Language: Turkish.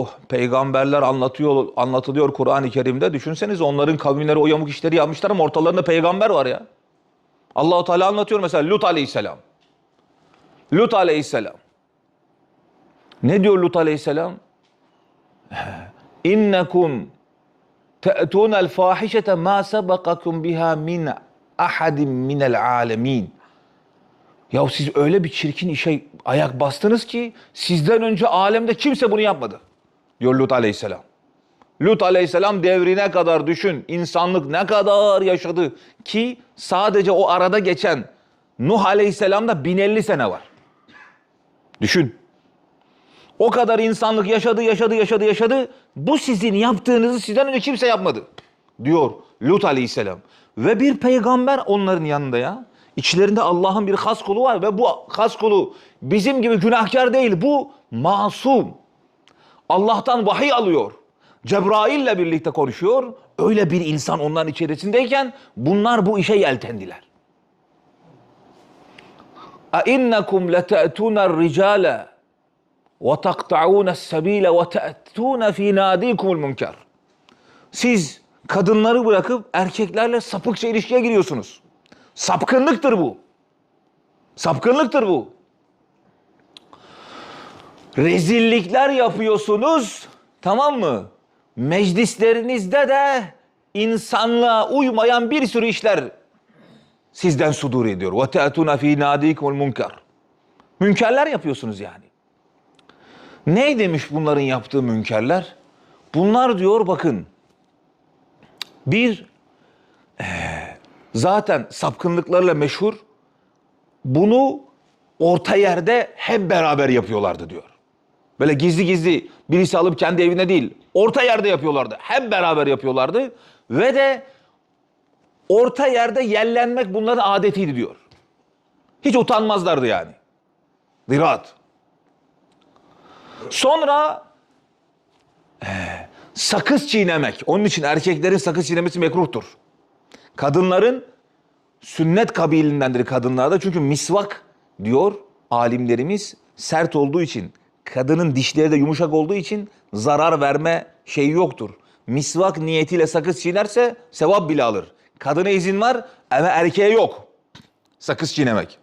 Oh, peygamberler anlatıyor anlatılıyor Kur'an-ı Kerim'de. Düşünseniz onların kavimleri o yamuk işleri yapmışlar ama ortalarında peygamber var ya. Allahu Teala anlatıyor mesela Lut aleyhisselam. Lut aleyhisselam. Ne diyor Lut aleyhisselam? İnnekum te'tûnel fâhişete mâ sebekakum biha min ahadin minel âlemin. Ya siz öyle bir çirkin işe ayak bastınız ki sizden önce alemde kimse bunu yapmadı. Diyor Lut aleyhisselam. Lut aleyhisselam devrine kadar düşün. insanlık ne kadar yaşadı ki sadece o arada geçen Nuh aleyhisselamda 1050 sene var. Düşün. O kadar insanlık yaşadı, yaşadı, yaşadı, yaşadı. Bu sizin yaptığınızı sizden önce kimse yapmadı. Diyor Lut aleyhisselam. Ve bir peygamber onların yanında ya. İçlerinde Allah'ın bir has kulu var ve bu has kulu bizim gibi günahkar değil. Bu masum. Allah'tan vahiy alıyor. Cebrail'le birlikte konuşuyor. Öyle bir insan onların içerisindeyken bunlar bu işe yeltendiler. اَاِنَّكُمْ لَتَأْتُونَ الرِّجَالَ وَتَقْطَعُونَ السَّب۪يلَ وَتَأْتُونَ ف۪ي نَاد۪يكُمُ الْمُنْكَرِ Siz kadınları bırakıp erkeklerle sapıkça ilişkiye giriyorsunuz. Sapkınlıktır bu. Sapkınlıktır bu. Rezillikler yapıyorsunuz. Tamam mı? Meclislerinizde de insanlığa uymayan bir sürü işler sizden sudur ediyor. Te'tuna fi nadikumul munkar. Münkerler yapıyorsunuz yani. Ne demiş bunların yaptığı münkerler? Bunlar diyor bakın. Bir eee, zaten sapkınlıklarla meşhur. Bunu orta yerde hep beraber yapıyorlardı diyor. Böyle gizli gizli birisi alıp kendi evine değil, orta yerde yapıyorlardı. Hep beraber yapıyorlardı ve de orta yerde yellenmek bunların adetiydi diyor. Hiç utanmazlardı yani. Ziraat. Sonra eee, sakız çiğnemek. Onun için erkeklerin sakız çiğnemesi mekruhtur. Kadınların sünnet kabilindendir kadınlarda. Çünkü misvak diyor alimlerimiz sert olduğu için, kadının dişleri de yumuşak olduğu için zarar verme şeyi yoktur. Misvak niyetiyle sakız çiğnerse sevap bile alır. Kadına izin var ama erkeğe yok. Sakız çiğnemek.